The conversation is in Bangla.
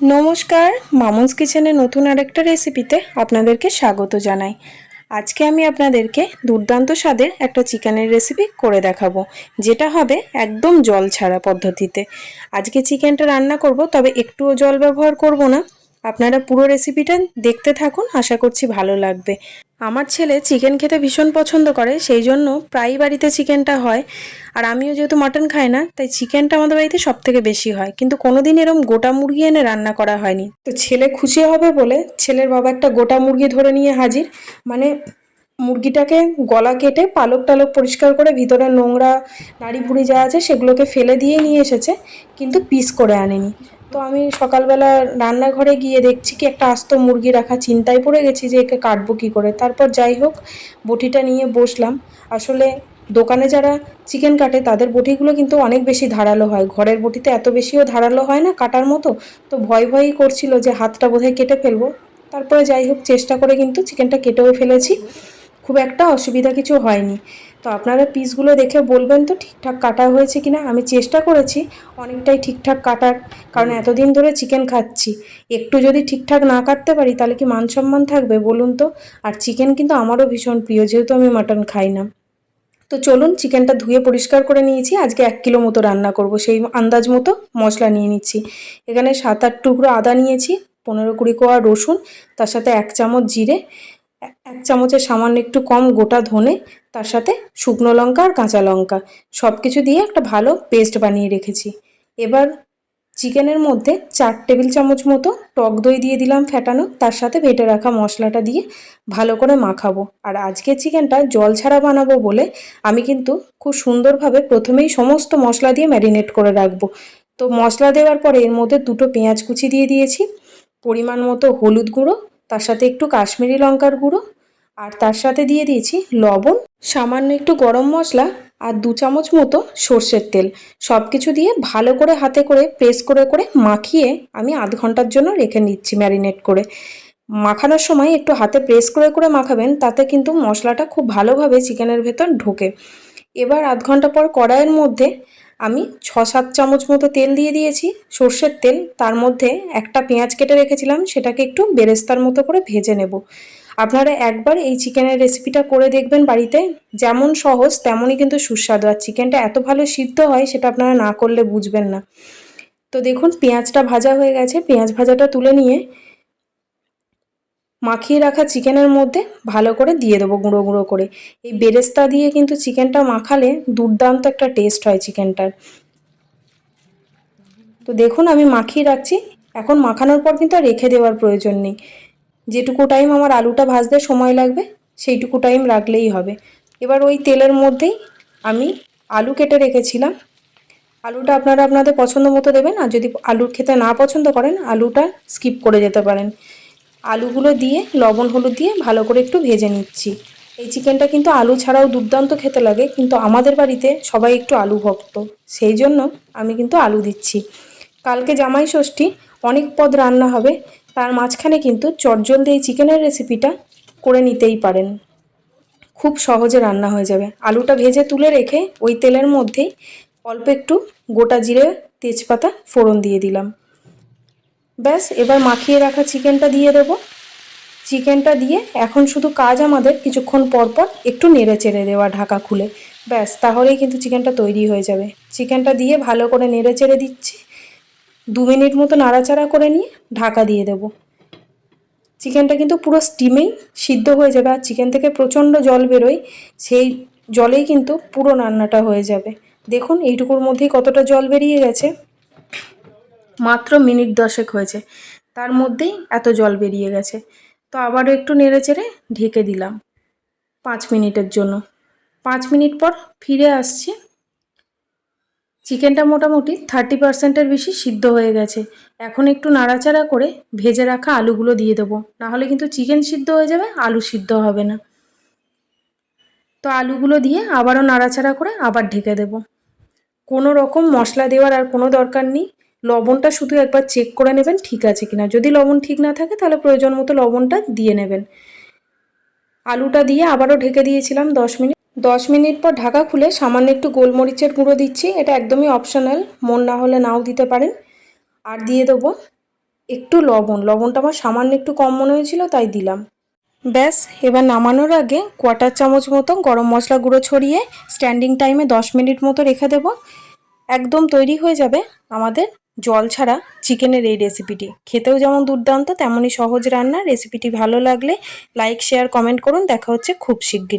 নমস্কার, মামুনস কিচেনে নতুন আরেকটা রেসিপিতে আপনাদেরকে স্বাগত জানাই। আজকে আমি আপনাদেরকে দুর্দান্ত স্বাদের একটা চিকেনের রেসিপি করে দেখাবো, যেটা হবে একদম জল ছাড়া পদ্ধতিতে। আজকে চিকেনটা রান্না করব, তবে একটুও জল ব্যবহার করব না। আপনারা পুরো রেসিপিটা দেখতে থাকুন, আশা করছি ভালো লাগবে। আমার ছেলে চিকেন খেতে ভীষণ পছন্দ করে সেই জন্য প্রায় বাড়িতে চিকেনটা হয়। আর আমিও যেহেতু মাটন খাই না, তাই চিকেনটা আমাদের বাড়িতে সব থেকে বেশি হয়। কিন্তু কোনোদিন এরম গোটা মুরগি এনে রান্না করা হয়নি। তো ছেলে খুশি হবে বলে ছেলের বাবা একটা গোটা মুরগি ধরে নিয়ে হাজির। মানে মুরগিটাকে গলা কেটে পালক টালক পরিষ্কার করে ভিতরে নোংরা নাড়ি ভুড়ি যা আছে সেগুলোকে ফেলে দিয়ে নিয়ে এসেছে, কিন্তু পিস করে আনেনি। তো আমি সকালবেলা রান্নাঘরে গিয়ে দেখছি কি একটা আস্ত মুরগি রাখা চিন্তায় পড়ে গেছি যে একে কাটবো কী করে। তারপর যাই হোক, বটিটা নিয়ে বসলাম। আসলে দোকানে যারা চিকেন কাটে, তাদের বটিগুলো কিন্তু অনেক বেশি ধারালো হয়। ঘরের বটিতে এত বেশিও ধারালো হয় না কাটার মতো, তো ভয় ভয়ই করছিল যে হাতটা বোধহয় কেটে ফেলব। তারপরে যাই হোক, চেষ্টা করে কিন্তু চিকেনটা কেটেও ফেলেছি। খুব একটা অসুবিধা কিছু হয়নি। তো আপনারা পিসগুলো দেখে বলবেন তো ঠিকঠাক কাটা হয়েছে কিনা? আমি চেষ্টা করেছি, অনেকটাই ঠিকঠাক কাটার, কারণ এতদিন ধরে চিকেন খাচ্ছি। একটু যদি ঠিকঠাক না কাটতে পারি, তাহলে কি মান সম্মান থাকবে বলুন তো? আর চিকেন কিন্তু আমারও ভীষণ প্রিয়, যেহেতু আমি মাটন খাই না। তো চলুন চিকেনটা ধুয়ে পরিষ্কার করে নিয়েছি। আজকে এক কিলো মতো রান্না করব, সেই আন্দাজ মতো মশলা নিয়ে নিচ্ছি। এখানে সাত আট টুকরো আদা নিয়েছি, পনেরো কুড়ি কোয়া রসুন, তার সাথে এক চামচ জিরে এক চামচের সামান্য একটু কম গোটা ধনে, তার সাথে শুকনো লঙ্কা আর কাঁচা লঙ্কা সব কিছু দিয়ে একটা ভালো পেস্ট বানিয়ে রেখেছি। এবার চিকেনের মধ্যে চার টেবিল চামচ মতো টক দই দিয়ে দিলাম ফেটানো, তার সাথে বেটে রাখা মশলাটা দিয়ে ভালো করে মাখাবো। আর আজকে চিকেনটা জল ছাড়া বানাবো বলে আমি কিন্তু খুব সুন্দরভাবে প্রথমেই সমস্ত মশলা দিয়ে ম্যারিনেট করে রাখব। তো মশলা দেওয়ার পরে এর মধ্যে দুটো পেঁয়াজ কুচি দিয়ে দিয়েছি, পরিমাণ মতো হলুদ গুঁড়ো তার সাথে একটু কাশ্মীরি লঙ্কার গুঁড়ো, আর তার সাথে দিয়ে দিয়েছি লবণ, সামান্য একটু গরম মশলা আর দু চামচ মতো সর্ষের তেল। সব কিছু দিয়ে ভালো করে হাতে করে প্রেস করে করে মাখিয়ে আমি আধ ঘণ্টার জন্য রেখে নিচ্ছি ম্যারিনেট করে। মাখানোর সময় একটু হাতে প্রেস করে করে মাখাবেন, তাতে কিন্তু মশলাটা খুব ভালোভাবে চিকেনের ভেতর ঢোকে। এবার আধ ঘণ্টা পর কড়াইয়ের মধ্যে আমি ছ সাত চামচ মতো তেল দিয়ে দিয়েছি। সর্ষের তেল, তার মধ্যে একটা পেঁয়াজ কেটে রেখেছিলাম, সেটাকে একটু বেরেস্তার মতো করে ভেজে নেব। আপনারা একবার এই চিকেনের রেসিপিটা করে দেখবেন বাড়িতে। যেমন সহজ, তেমনই কিন্তু সুস্বাদু। আর চিকেনটা এত ভালো সিদ্ধ হয়, সেটা আপনারা না করলে বুঝবেন না। তো দেখুন, পেঁয়াজটা ভাজা হয়ে গেছে। পেঁয়াজ ভাজাটা তুলে নিয়ে মাখিয়ে রাখা চিকেনের মধ্যে ভালো করে দিয়ে দেবো গুঁড়ো গুঁড়ো করে। এই বেরেস্তা দিয়ে কিন্তু চিকেনটা মাখালে দুর্দান্ত একটা টেস্ট হয় চিকেনটার। তো দেখুন আমি মাখিয়ে রাখছি। এখন মাখানোর পর কিন্তু আর রেখে দেওয়ার প্রয়োজন নেই। যেটুকু টাইম আমার আলুটা ভাজতে সময় লাগবে, সেইটুকু টাইম রাখলেই হবে। এবার ওই তেলের মধ্যেই আমি আলু কেটে রেখেছিলাম। আলুটা আপনারা আপনাদের পছন্দ মতো দেবেন, আর যদি আলু খেতে না পছন্দ করেন, আলুটা স্কিপ করে যেতে পারেন। আলুগুলো দিয়ে, লবণ, হলুদ দিয়ে ভালো করে একটু ভেজে নিচ্ছি। এই চিকেনটা কিন্তু আলু ছাড়াও দুর্দান্ত খেতে লাগে, কিন্তু আমাদের বাড়িতে সবাই একটু আলু ভক্ত। সেই জন্য আমি কিন্তু আলু দিচ্ছি। কালকে জামাই ষষ্ঠী, অনেক পদ রান্না হবে, তার মাঝখানে কিন্তু চটজলদি এই চিকেনের রেসিপিটা করে নিতেই পারেন। খুব সহজে রান্না হয়ে যাবে। আলুটা ভেজে তুলে রেখে ওই তেলের মধ্যেই অল্প একটু গোটা জিরে তেজপাতা ফোড়ন দিয়ে দিলাম। ব্যাস, এবার মাখিয়ে রাখা চিকেনটা দিয়ে দেবো। চিকেনটা দিয়ে এখন শুধু কাজ আমাদের, কিছুক্ষণ পর পর একটু নেড়ে চেড়ে দেওয়া ঢাকা খুলে। ব্যাস, তাহলেই কিন্তু চিকেনটা তৈরি হয়ে যাবে। চিকেনটা দিয়ে ভালো করে নেড়ে চেড়ে দিচ্ছি। দু মিনিট মতো নাড়াচাড়া করে নিয়ে ঢাকা দিয়ে দেবো। চিকেনটা কিন্তু পুরো স্টিমেই সিদ্ধ হয়ে যাবে, আর চিকেন থেকে প্রচণ্ড জল বেরোয়, সেই জলেই কিন্তু পুরো রান্নাটা হয়ে যাবে। দেখুন, এইটুকুর মধ্যেই কতটা জল বেরিয়ে গেছে। মাত্র মিনিট দশেক হয়েছে। তার মধ্যেই এত জল বেরিয়ে গেছে। তো আবারও একটু নেড়ে চেড়ে ঢেকে দিলাম পাঁচ মিনিটের জন্য। পাঁচ মিনিট পর ফিরে আসছি। চিকেনটা মোটামুটি থার্টি পার্সেন্টের বেশি সিদ্ধ হয়ে গেছে। এখন একটু নাড়াচাড়া করে ভেজে রাখা আলুগুলো দিয়ে দেবো। নাহলে কিন্তু চিকেন সিদ্ধ হয়ে যাবে, আলু সিদ্ধ হবে না। তো আলুগুলো দিয়ে আবারও নাড়াচাড়া করে আবার ঢেকে দেব। কোনো রকম মশলা দেওয়ার আর কোনো দরকার নেই। লবণটা শুধু একবার চেক করে নেবেন, ঠিক আছে কিনা। যদি লবণ ঠিক না থাকে, তাহলে প্রয়োজন মতো লবণটা দিয়ে নেবেন। আলুটা দিয়ে আবারও ঢেকে দিয়েছিলাম দশ মিনিট। দশ মিনিট পর ঢাকা খুলে সামান্য একটু গোলমরিচের গুঁড়ো দিচ্ছি। এটা একদমই অপশনাল মন না হলে নাও দিতে পারেন। আর দিয়ে দেবো একটু লবণ। লবণটা আমার সামান্য একটু কম মনে হয়েছিল, তাই দিলাম। ব্যাস, এবার নামানোর আগে কোয়াটার চামচ মতো গরম মশলা গুঁড়ো ছড়িয়ে স্ট্যান্ডিং টাইমে দশ মিনিট মতো রেখে দেব। একদম তৈরি হয়ে যাবে আমাদের জল ছাড়া চিকেনের এই রেসিপিটি খেতেও যেমন দুর্দান্ত, তেমনই সহজ রান্না। রেসিপিটি ভালো লাগলে লাইক শেয়ার কমেন্ট করুন। দেখা হচ্ছে খুব শিগগিরই।